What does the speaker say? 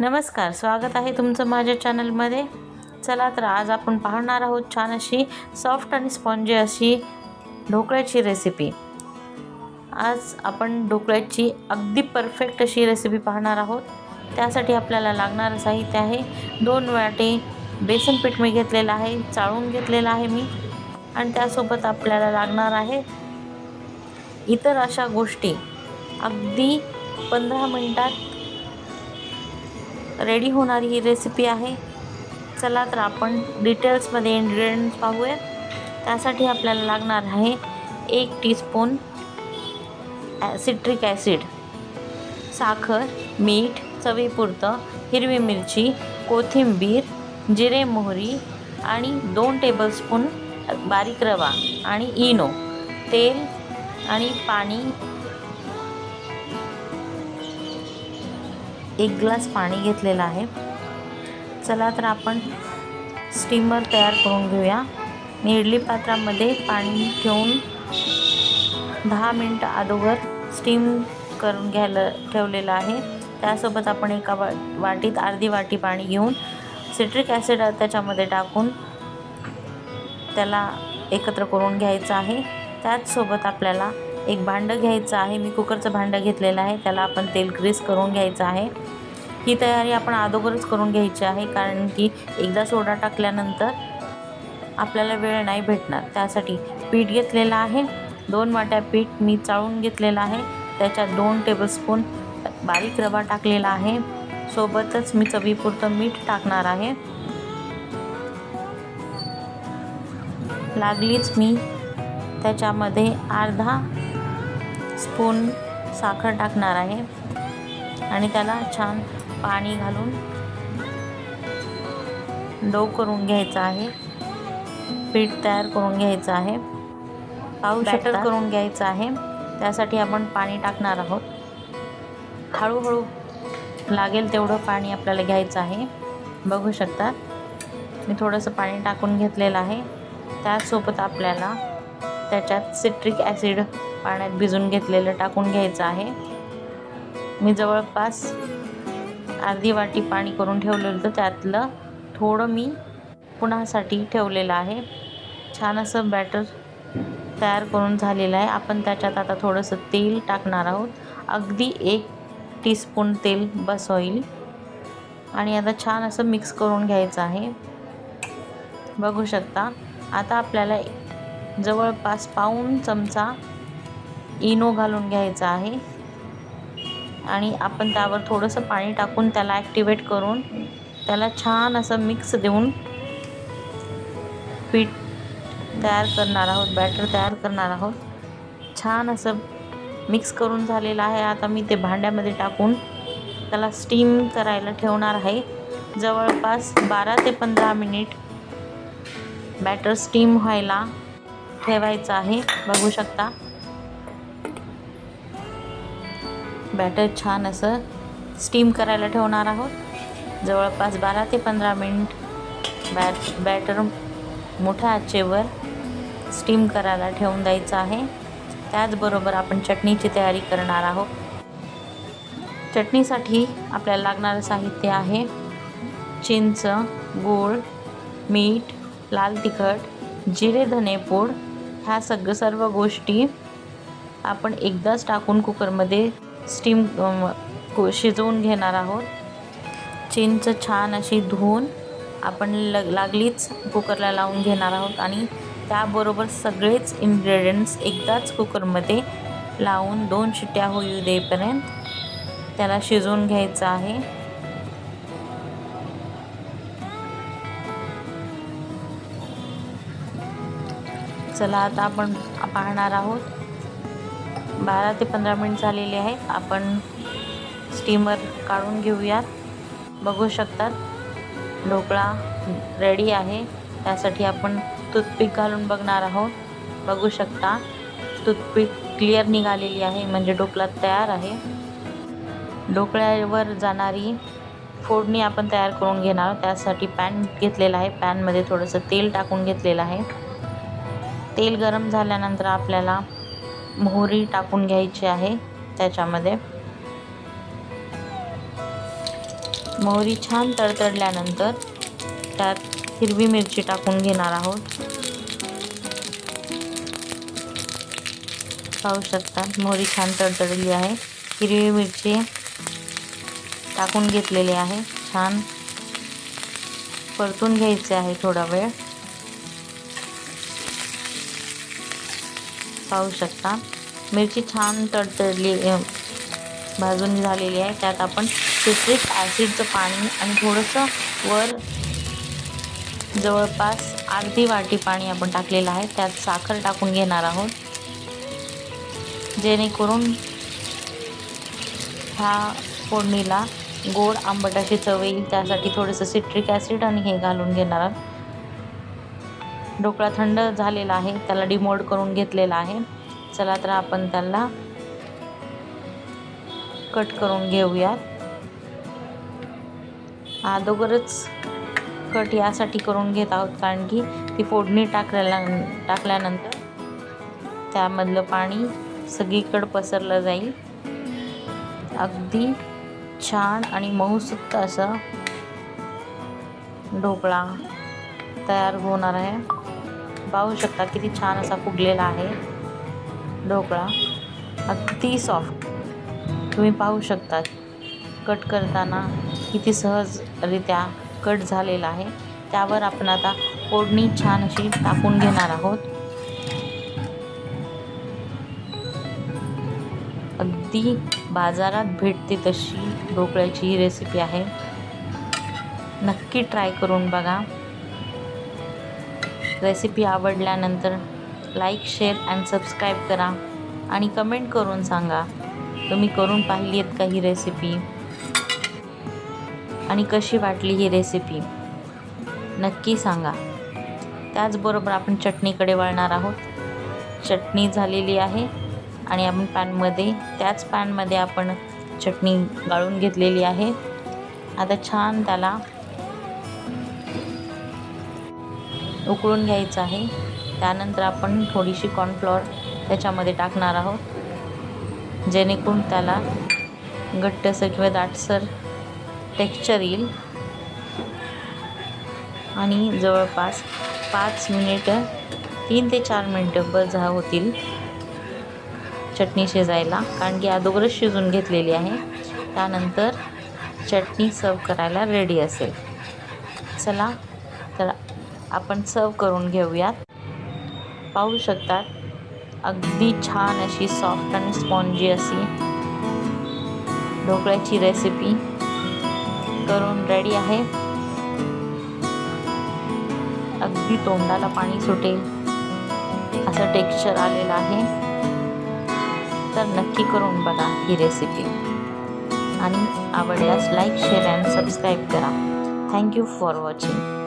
नमस्कार स्वागत आहे तुमचं माझ्या चॅनलमध्ये. चला तर आज आपण पाहणार आहोत छान अशी सॉफ्ट आणि स्पॉन्जी अशी ढोकळ्याची रेसिपी आज आपण ढोकळ्याची अगदी परफेक्ट अशी रेसिपी पाहणार आहोत. त्यासाठी आपल्याला लागणारं साहित्य आहे. दोन वाटे बेसन पीठ मी घेतलेलं आहे चाळून घेतलेलं आहे मी. आणि त्यासोबत आपल्याला लागणार आहे इतर अशा गोष्टी. अगदी पंधरा मिनटात रेडी होणारी ही रेसिपी आहे. चला तर आपण डिटेल्समध्ये इन्ग्रेडियंट्स पाहूया. त्यासाठी आपल्याला लागणार आहे एक टीस्पून सिट्रिक ॲसिड साखर मीठ चवीपुरतं हिरवी मिरची कोथिंबीर जिरे मोहरी आणि दोन टेबलस्पून बारीक रवा आणि इनो तेल आणि पाणी एक ग्लास पाणी घेतलेलं आहे. चला तर आपण स्टीमर तयार करून घेऊया. मी इडली पात्रामध्ये पाणी ठेवून दहा मिनटं अगोदर स्टीम करून घ्यायला ठेवलेलं आहे. त्यासोबत आपण एका वा वाटीत अर्धी वाटी पाणी घेऊन सिट्रिक ॲसिड त्याच्यामध्ये टाकून त्याला एकत्र करून घ्यायचं आहे. त्याचसोबत आपल्याला एक भांडं घ्यायचं आहे. मी कुकरचं भांडं घेतलेलं आहे. त्याला आपण तेल ग्रीस करून घ्यायचं आहे. ही तयारी आपण अगोदरच करून घ्यायची आहे कारण की एकदा सोडा टाकल्यानंतर आपल्याला वेळ नाही भेटणार. त्यासाठी पीठ घेतलेलं आहे. दोन वाट्या पीठ मी चाळून घेतलेलं आहे. त्याच्यात दोन टेबलस्पून बारीक रवा टाकलेला आहे. सोबतच मी चवीपुरतं मीठ टाकणार आहे. लागलीच मी त्याच्यामध्ये अर्धा स्पून साखर टाकणार आहे. आणि त्याला छान पाणी घालून डो करून घ्यायचा आहे. पीठ तयार करून घ्यायचं आहे. पाऊ बॅटर करून घ्यायचं आहे. त्यासाठी आपण पाणी टाकणार आहोत. हळूहळू लागेल तेवढं पाणी आपल्याला घ्यायचं आहे. बघू शकता मी थोडंसं पाणी टाकून घेतलेलं आहे. त्याचसोबत आपल्याला त्याच्यात सिट्रिक ॲसिड पाण्यात भिजून घेतलेलं टाकून घ्यायचं आहे. मी जवळपास अर्धी वाटी पाणी करून ठेवलेलं होतं. त्यातलं थोडं मी पुन्हासाठी ठेवलेलं आहे. छान असं बॅटर तयार करून झालेलं आहे. आपण त्याच्यात आता थोडंसं तेल टाकणार आहोत. अगदी एक टीस्पून तेल बस होईल आणि आता छान असं मिक्स करून घ्यायचं आहे. बघू शकता. आता आपल्याला जवळपास पाऊण चमचा इनो घालून घ्यायचा आहे. आणि आपण त्यावर थोडंसं पाणी टाकून त्याला ॲक्टिवेट करून त्याला छान असं मिक्स देऊन पीठ तयार करणार आहोत बॅटर तयार करणार आहोत. छान असं मिक्स करून झालेलं आहे. आता मी ते भांड्यामध्ये टाकून त्याला स्टीम करायला ठेवणार आहे. जवळपास बारा ते पंधरा मिनिट बॅटर स्टीम व्हायला ठेवायचं आहे. बघू शकता. बॅटर छान असं स्टीम करायला ठेवणार आहोत. जवळपास बारा ते पंधरा मिनिट बॅट बॅटर मोठ्या आचेवर स्टीम करायला ठेवून द्यायचं आहे. त्याचबरोबर आपण चटणीची तयारी करणार आहोत. चटणीसाठी आपल्याला लागणारं साहित्य आहे चिंच गूळ मीठ लाल तिखट जिरे धनेपूड ह्या सगळं सर्व गोष्टी आपण एकदाच टाकून कुकरमध्ये स्टीम शिजवून घेणार आहोत. चिंच छान अशी धुवून आपण ल लागलीच कुकरला लावून घेणार आहोत आणि त्याबरोबर सगळेच इन्ग्रेडियंट्स एकदाच कुकरमध्ये लावून दोन शिट्ट्या होऊ देईपर्यंत त्याला शिजवून घ्यायचं आहे. चला आता आपण पाहणार आहोत बारा ते पंधरा मिनिट झालेले आहे आपण स्टीमर काढून घेऊयात. बघू शकतात. ढोकळा रेडी आहे. त्यासाठी आपण टूथपिक घालून बघणार आहोत. बघू शकता. टूथपिक क्लिअर निघालेली आहे. म्हणजे ढोकळा तयार आहे. ढोकळ्यावर जाणारी फोडणी आपण तयार करून घेणार त्यासाठी पॅन घेतलेला आहे. पॅनमध्ये थोडंसं तेल टाकून घेतलेलं आहे. तेल गरम झाल्यानंतर आपल्याला मोहरी टाकून घ्यायची आहे त्याच्यामध्ये. मोहरी छान तडतडल्यानंतर त्यात हिरवी मिरची टाकून घेणार आहोत. पाहू शकता मोहरी छान तडतडली आहे. हिरवी मिरची टाकून घेतलेली आहे. छान परतून घ्यायचे आहे थोडा वेळ. पाहू शकता. मिरची छान तडतडली भाजून झालेली आहे. त्यात आपण सिट्रिक ॲसिडचं पाणी आणि थोडंसं वर जवळपास अर्धी वाटी पाणी आपण टाकलेलं आहे. त्यात साखर टाकून घेणार आहोत. जेणेकरून ह्या फोडणीला गोड आंबट अशी चव येईल. त्यासाठी थोडंसं सिट्रिक ॲसिड आणि हे घालून घेणार आहोत. ढोकळा थंड झालेला आहे त्याला डिमोल्ड करून घेतलेला आहे. चला तर आपण त्याला कट करून घेऊयात. अगोदरच कट यासाठी करून घेत आहोत कारण की ती फोडणी टाकल्या टाकल्यानंतर त्यामधलं पाणी सगळीकडं पसरलं जाईल. अगदी छान आणि मऊसुक्त असा ढोकळा तयार होणार आहे. पाहू शकता किती छान असा फुगलेला आहे. ढोकळा. अगदी सॉफ्ट तुम्ही पाहू शकता कट करताना किती सहजरित्या कट झालेला आहे. त्यावर आपण आता फोडणी छान अशी टाकून घेणार आहोत. अगदी बाजारात भेटते तशी ढोकळ्याची ही रेसिपी आहे. नक्की ट्राय करून बघा. रेसिपी आवडल्यानंतर लाईक शेअर अँड सबस्क्राईब करा. आणि कमेंट करून सांगा तुम्ही करून पाहिली आहेत का ही रेसिपी आणि कशी वाटली ही रेसिपी नक्की सांगा. त्याचबरोबर आपण चटणीकडे वळणार आहोत. चटणी झालेली आहे आणि आपण पॅनमध्ये त्याच पॅनमध्ये आपण चटणी गाळून घेतलेली आहे. आता छान त्याला उकळून घ्यायचं आहे. त्यानंतर आपण थोडीशी कॉर्नफ्लॉर त्याच्यामध्ये टाकणार आहोत. जेणेकरून त्याला घट्टसर किंवा दाटसर टेक्स्चर येईल. आणि जवळपास पाच मिनिटं तीन ते चार मिनटं बस होतील चटणी शिजायला. कारण की अगोदरच शिजून घेतलेली आहे. त्यानंतर चटणी सर्व करायला रेडी असेल. चला तर आपण सर्व करून घेऊयात. पाहू शकतात. अगदी छान अशी सॉफ्ट आणि स्पॉन्जी अशी ढोकळ्याची रेसिपी करून रेडी आहे. अगदी तोंडाला पाणी सुटेल. असं टेक्स्चर आलेलं आहे. तर नक्की करून बघा ही रेसिपी आणि आवडल्यास लाईक शेअर अँड सबस्क्राईब करा. Thank you for watching